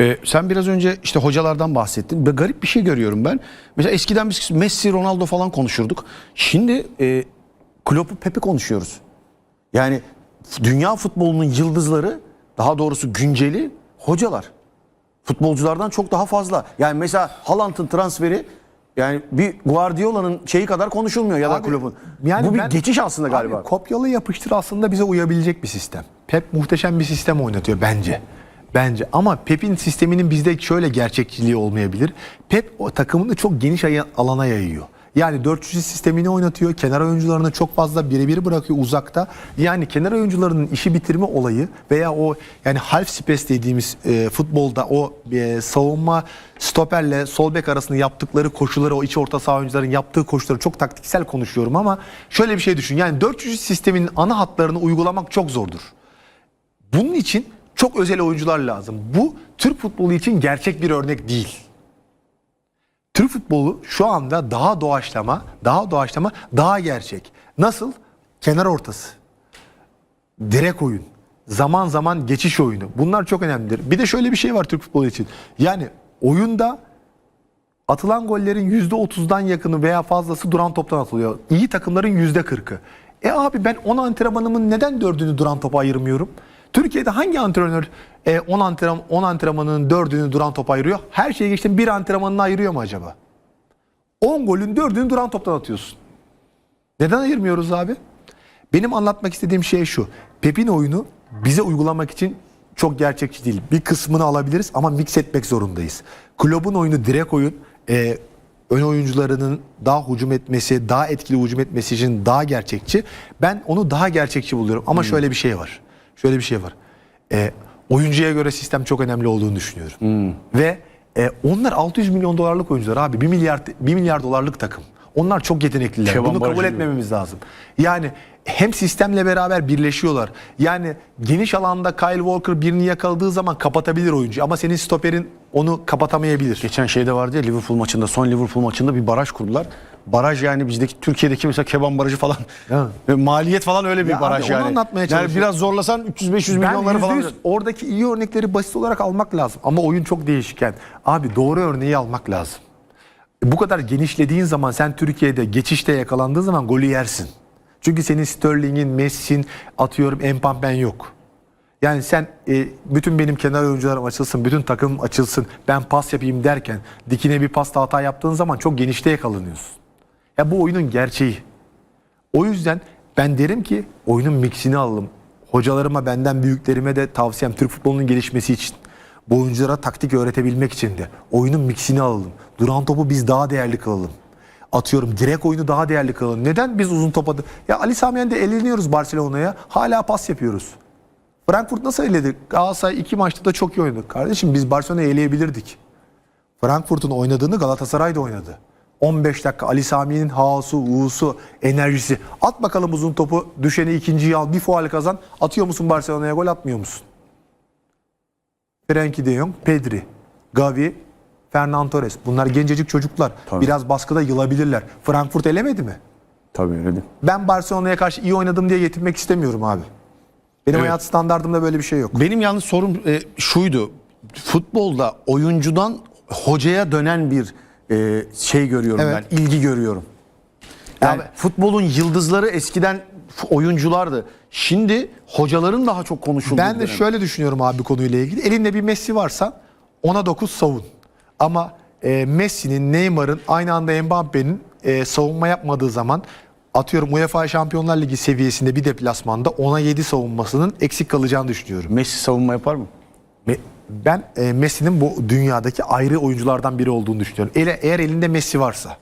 Ee, sen biraz önce işte hocalardan bahsettin. Ve garip bir şey görüyorum ben. Mesela eskiden biz Messi, Ronaldo falan konuşurduk. Şimdi e, Klopp'u, Pep'i konuşuyoruz. Yani dünya futbolunun yıldızları, daha doğrusu günceli hocalar. Futbolculardan çok daha fazla. Yani mesela Haaland'ın transferi yani bir Guardiola'nın şeyi kadar konuşulmuyor ya da Abi, Klopp'un. yani Bu bir ben- geçiş aslında galiba. Abi, kopyala yapıştır aslında bize uyabilecek bir sistem. Pep muhteşem bir sistem oynatıyor bence. Bence ama Pep'in sisteminin bizde şöyle gerçekçiliği olmayabilir. Pep o takımını çok geniş alana yayıyor. Yani 400 sistemini oynatıyor. Kenar oyuncularını çok fazla birebir bırakıyor uzakta. Yani kenar oyuncularının işi bitirme olayı veya o yani half space dediğimiz e, futbolda o e, savunma stoperle sol bek arasında yaptıkları koşuları o iç orta saha oyuncuların yaptığı koşuları çok taktiksel konuşuyorum ama şöyle bir şey düşün. Yani 400 sistemin ana hatlarını uygulamak çok zordur. Bunun için çok özel oyuncular lazım. Bu Türk futbolu için gerçek bir örnek değil. Türk futbolu şu anda daha doğaçlama, daha doğaçlama, daha gerçek. Nasıl? Kenar ortası. Direk oyun. Zaman zaman geçiş oyunu. Bunlar çok önemlidir. Bir de şöyle bir şey var Türk futbolu için. Yani oyunda atılan gollerin %30'dan yakını veya fazlası duran toptan atılıyor. İyi takımların %40'ı. E abi ben 10 antrenmanımın neden 4'ünü duran topa ayırmıyorum? Türkiye'de hangi antrenör e, 10 antrenman 10 antrenmanının 4'ünü duran topa ayırıyor? Her şeye geçtim bir antrenmanını ayırıyor mu acaba? 10 golün 4'ünü duran toptan atıyorsun. Neden ayırmıyoruz abi? Benim anlatmak istediğim şey şu. Pep'in oyunu bize uygulamak için çok gerçekçi değil. Bir kısmını alabiliriz ama mix etmek zorundayız. Kulübün oyunu direkt oyun. Ee, ön oyuncularının daha hücum etmesi, daha etkili hücum etmesi için daha gerçekçi. Ben onu daha gerçekçi buluyorum. Ama şöyle bir şey var. Şöyle bir şey var. Ee, oyuncuya göre sistem çok önemli olduğunu düşünüyorum. Ve e, onlar 600 milyon dolarlık oyuncular abi. 1 milyar 1 milyar dolarlık takım. Onlar çok yetenekliler. Şevan Bunu kabul Barajı gibi. etmememiz lazım. Yani hem sistemle beraber birleşiyorlar. Yani geniş alanda Kyle Walker birini yakaladığı zaman kapatabilir oyuncu ama senin stoperin onu kapatamayabilir. Geçen şeyde vardı ya Liverpool maçında, son Liverpool maçında bir baraj kurdular. Baraj yani bizdeki Türkiye'deki mesela Keban Barajı falan. Ya. Maliyet falan öyle bir Ya baraj abi onu yani. anlatmaya yani biraz zorlasan 300-500 milyonları falan. %100 oradaki iyi örnekleri basit olarak almak lazım. Ama oyun çok değişken. Abi doğru örneği almak lazım. Bu kadar genişlediğin zaman sen Türkiye'de geçişte yakalandığın zaman golü yersin. Çünkü senin Sterling'in, Messi'nin atıyorum Mbappen yok. Yani sen e, bütün benim kenar oyuncularım açılsın, bütün takım açılsın, ben pas yapayım derken dikine bir pasta hata yaptığın zaman çok genişte yakalanıyorsun. Ya bu oyunun gerçeği. O yüzden ben derim ki oyunun mixini alalım. Hocalarıma, benden büyüklerime de tavsiyem Türk futbolunun gelişmesi için. Bu oyunculara taktik öğretebilmek için de oyunun mixini alalım. Duran topu biz daha değerli kılalım. Atıyorum direkt oyunu daha değerli kılalım. Neden biz uzun topa... Ya Ali Sami Yen'de eleniyoruz Barcelona'ya. Hala pas yapıyoruz. Frankfurt nasıl eledi? Galatasaray iki maçta da çok iyi oynadı. Kardeşim biz Barcelona'yı eleyebilirdik. Frankfurt'un oynadığını Galatasaray da oynadı. 15 dakika Ali Sami'nin haosu, uğusu, enerjisi. At bakalım uzun topu, düşeni ikinciyi al, bir faal kazan. Atıyor musun Barcelona'ya gol atmıyor musun? Frenkie de Jong, Pedri, Gavi, Fernan Torres. Bunlar gencecik çocuklar. Tabii. Biraz baskıda yılabilirler. Frankfurt elemedi mi? Tabii öyle değil. Ben Barcelona'ya karşı iyi oynadım diye getirmek istemiyorum abi. Benim Evet. hayat standartımda böyle bir şey yok. Benim yalnız sorum e, şuydu. Futbolda oyuncudan hocaya dönen bir e, şey görüyorum Evet. ben. ilgi görüyorum. Yani Ya- futbolun yıldızları eskiden oyunculardı. Şimdi hocaların daha çok konuşulduğu Ben de dönem. şöyle düşünüyorum abi konuyla ilgili. Elinde bir Messi varsa ona 9 savun. Ama e, Messi'nin, Neymar'ın aynı anda Mbappe'nin e, savunma yapmadığı zaman atıyorum UEFA Şampiyonlar Ligi seviyesinde bir deplasmanda ona 7 savunmasının eksik kalacağını düşünüyorum. Messi savunma yapar mı? Me- Ben e, Messi'nin bu dünyadaki ayrı oyunculardan biri olduğunu düşünüyorum. Ele, eğer elinde Messi varsa.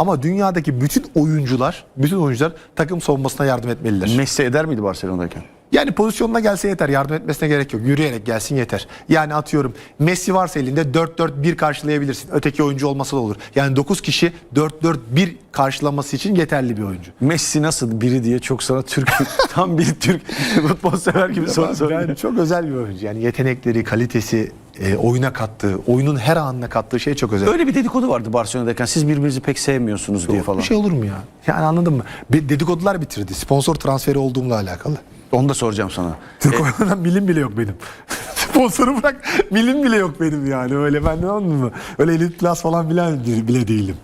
Ama dünyadaki bütün oyuncular, bütün oyuncular takım savunmasına yardım etmeliler. Messi eder miydi Barcelona'dayken? Yani pozisyonuna gelse yeter. Yardım etmesine gerek yok. Yürüyerek gelsin yeter. Yani atıyorum Messi varsa elinde 4-4-1 karşılayabilirsin. Öteki oyuncu olmasa da olur. Yani 9 kişi 4-4-1 karşılaması için yeterli bir oyuncu. Messi nasıl biri diye çok sana Türk tam bir Türk futbol sever gibi soru soruyor. Ben çok özel bir oyuncu. Yani yetenekleri, kalitesi, e, oyuna kattığı, oyunun her anına kattığı şey çok özel. Öyle bir dedikodu vardı Barcelona'dayken. Siz birbirinizi pek sevmiyorsunuz diye falan. Bir şey olur mu ya? Yani anladın mı? Bir dedikodular bitirdi. Sponsor transferi olduğumla alakalı. Onu da soracağım sana. Türk oyunlarından milim bile yok benim. Sponsoru bırak milim bile yok benim yani. Öyle ben ne anladın mı? Öyle elit klas falan bile, bile değilim.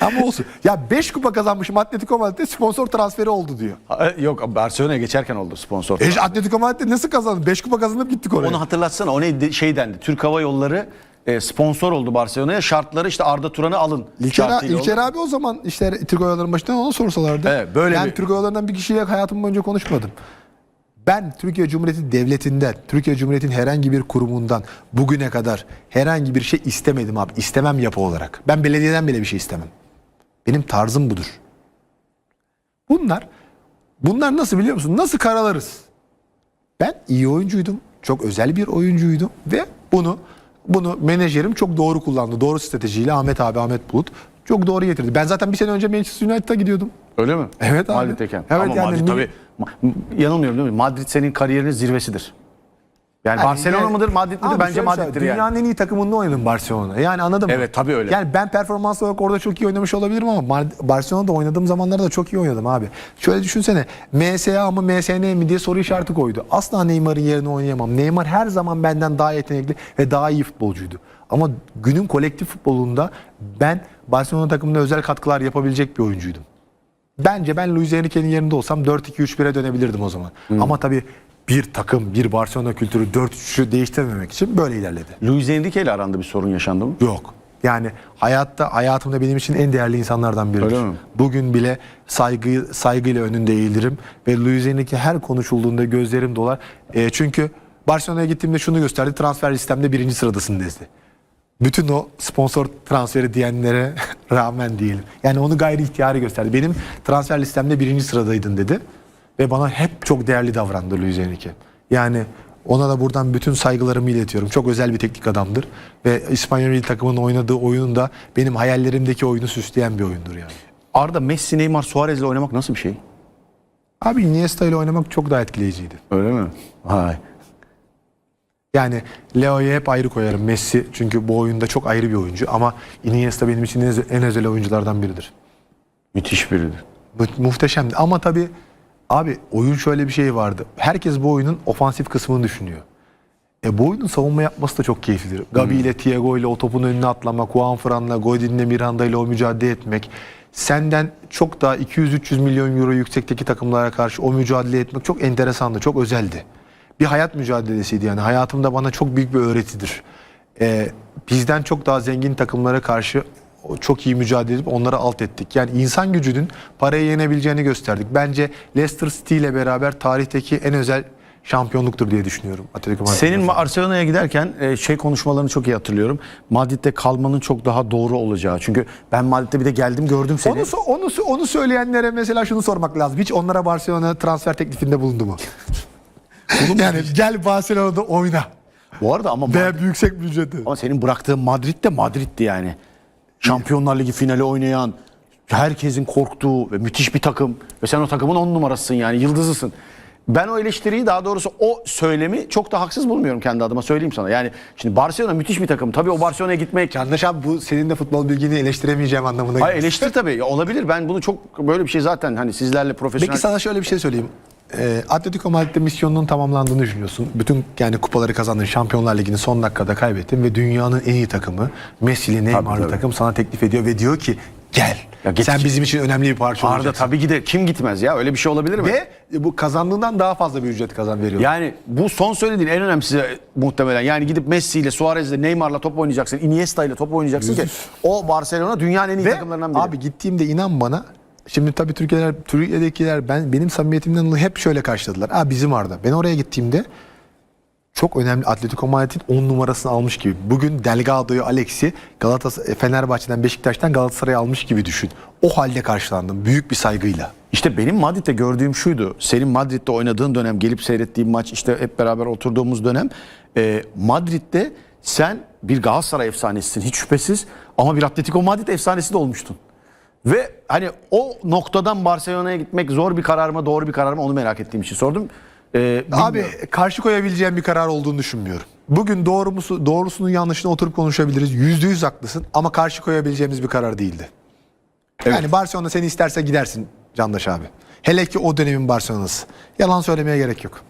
Ama olsun. Ya 5 kupa kazanmışım Atletico Madrid'de sponsor transferi oldu diyor. Ha, Yok Barcelona'ya geçerken oldu sponsor. E Atletico Madrid'de nasıl kazandın? 5 kupa kazanıp gittik oraya. Onu hatırlatsana. O neydi? Şey dendi. Türk Hava Yolları e, sponsor oldu Barcelona'ya. Şartları işte Arda Turan'ı alın. İlker, şartıyla oldu. İlker abi o zaman işte Türk Oyaları'nın başından ona sorsalardı. Evet, böyle ben bir- Türk Oyaları'ndan bir kişiyle hayatım boyunca konuşmadım. Ben Türkiye Cumhuriyeti Devleti'nden, Türkiye Cumhuriyeti'nin herhangi bir kurumundan bugüne kadar herhangi bir şey istemedim abi. İstemem yapı olarak. Ben belediyeden bile bir şey istemem. Benim tarzım budur. Bunlar, bunlar nasıl biliyor musun? Nasıl karalarız? Ben iyi oyuncuydum. Çok özel bir oyuncuydum ve bunu bunu menajerim çok doğru kullandı. Doğru stratejiyle Ahmet abi Ahmet Bulut çok doğru getirdi. Ben zaten bir sene önce Manchester United'a gidiyordum. Öyle mi? Evet abi. Madrid'deyken. Evet Ama yani Madrid tabii. Yanılmıyorum değil mi? Madrid senin kariyerinin zirvesidir. Yani, Barcelona Yani- mıdır Madrid midir? Bence Madrid'dir söyleyeyim, yani. Dünyanın en iyi takımında oynadım Barcelona. Yani anladın mı? Evet, tabii öyle. Yani ben performans olarak orada çok iyi oynamış olabilirim ama Barcelona'da oynadığım zamanlarda da çok iyi oynadım abi. Şöyle düşünsene MSA mı MSN mi diye soru işareti koydu. Asla Neymar'ın yerine oynayamam. Neymar her zaman benden daha yetenekli ve daha iyi futbolcuydu. Ama günün kolektif futbolunda ben Barcelona takımına özel katkılar yapabilecek bir oyuncuydum. Bence ben Luis Enrique'nin yerinde olsam 4-2-3-1'e dönebilirdim o zaman. Ama tabii bir takım, bir Barcelona kültürü 4-3'ü değiştirmemek için böyle ilerledi. Luis Enrique ile aranda bir sorun yaşandı mı? Yok. Yani hayatta hayatımda benim için en değerli insanlardan biridir. Öyle mi? Bugün bile saygı saygıyla önünde eğilirim ve Luis Enrique her konuşulduğunda gözlerim dolar. E, çünkü Barcelona'ya gittiğimde şunu gösterdi. Transfer listemde birinci sıradasın dedi. Bütün o sponsor transferi diyenlere rağmen diyelim. Yani onu gayri ihtiyari gösterdi. Benim transfer listemde birinci sıradaydın dedi. Ve bana hep çok değerli davrandı Luis Enrique. Yani ona da buradan bütün saygılarımı iletiyorum. Çok özel bir teknik adamdır. Ve İspanyol milli takımının oynadığı oyun da benim hayallerimdeki oyunu süsleyen bir oyundur yani. Arda Messi, Neymar, Suarez'le oynamak nasıl bir şey? Abi Iniesta ile oynamak çok daha etkileyiciydi. Öyle mi? Hay. Yani Leo'yu hep ayrı koyarım. Messi çünkü bu oyunda çok ayrı bir oyuncu. Ama Iniesta benim için en özel- en özel oyunculardan biridir. Müthiş biridir. Mu- muhteşemdi. Ama tabii abi oyun şöyle bir şey vardı. Herkes bu oyunun ofansif kısmını düşünüyor. E bu oyunun savunma yapması da çok keyiflidir. Gabi ile Thiago ile o topun önüne atlamak, Juan Fran'la, Godin'le Miranda ile o mücadele etmek. Senden çok daha 200-300 milyon euro yüksekteki takımlara karşı o mücadele etmek çok enteresandı, çok özeldi. Bir hayat mücadelesiydi yani. Hayatımda bana çok büyük bir öğretidir. E, bizden çok daha zengin takımlara karşı çok iyi mücadele edip onları alt ettik. Yani insan gücünün parayı yenebileceğini gösterdik. Bence Leicester City ile beraber tarihteki en özel şampiyonluktur diye düşünüyorum. Atletico Madrid. Senin Barcelona'ya giderken e, şey konuşmalarını çok iyi hatırlıyorum. Madrid'de kalmanın çok daha doğru olacağı. Çünkü ben Madrid'de bir de geldim gördüm seni. onu, onu, onu söyleyenlere mesela şunu sormak lazım. Hiç onlara Barcelona transfer teklifinde bulundu mu? yani gel Barcelona'da oyna. Bu arada ama Madrid- yüksek bir ücreti. ama senin bıraktığın Madrid de Madrid'di yani. Şampiyonlar Ligi finali oynayan, herkesin korktuğu ve müthiş bir takım. Ve sen o takımın on numarasısın yani yıldızısın. Ben o eleştiriyi daha doğrusu o söylemi çok da haksız bulmuyorum kendi adıma söyleyeyim sana. Yani şimdi Barcelona müthiş bir takım. Tabii o Barcelona'ya gitmek Yanlış abi bu senin de futbol bilgini eleştiremeyeceğim anlamına Hayır gelir. eleştir tabii. Ya olabilir. Ben bunu çok böyle bir şey zaten hani sizlerle profesyonel... Peki sana şöyle bir şey söyleyeyim. Ee, Atletico Madrid'de misyonunun tamamlandığını düşünüyorsun. Bütün yani kupaları kazandın. Şampiyonlar Ligi'ni son dakikada kaybettin ve dünyanın en iyi takımı Messi'li Neymar'lı tabii. takım sana teklif ediyor ve diyor ki gel. Ya git- Sen bizim için önemli bir parça Arda olacaksın. tabii gider. Kim gitmez ya? Öyle bir şey olabilir mi? Ve bu kazandığından daha fazla bir ücret kazan veriyor. Yani bu son söylediğin en önemlisi muhtemelen. Yani gidip Messi ile Suarez ile Neymar'la top oynayacaksın. Iniesta ile top oynayacaksın ki o Barcelona dünyanın en iyi Ve takımlarından biri. abi gittiğimde inan bana Şimdi tabii Türkiye'ler, Türkiye'dekiler ben benim samimiyetimden dolayı hep şöyle karşıladılar. Aa bizim Arda. Ben oraya gittiğimde çok önemli Atletico Madrid'in 10 numarasını almış gibi. Bugün Delgado'yu, Alex'i Galatasaray, Fenerbahçe'den, Beşiktaş'tan Galatasaray'a almış gibi düşün. O halde karşılandım büyük bir saygıyla. İşte benim Madrid'de gördüğüm şuydu. Senin Madrid'de oynadığın dönem, gelip seyrettiğim maç, işte hep beraber oturduğumuz dönem. e, Madrid'de sen bir Galatasaray efsanesisin hiç şüphesiz. Ama bir Atletico Madrid efsanesi de olmuştun. Ve hani o noktadan Barcelona'ya gitmek zor bir karar mı, doğru bir karar mı onu merak ettiğim için sordum. E, Abi bilmiyorum. karşı koyabileceğim bir karar olduğunu düşünmüyorum. Bugün doğru musu, doğrusunun yanlışını oturup konuşabiliriz. Yüzde yüz haklısın ama karşı koyabileceğimiz bir karar değildi. Yani Barcelona seni isterse gidersin Candaş abi. Hele ki o dönemin Barcelona'sı. Yalan söylemeye gerek yok.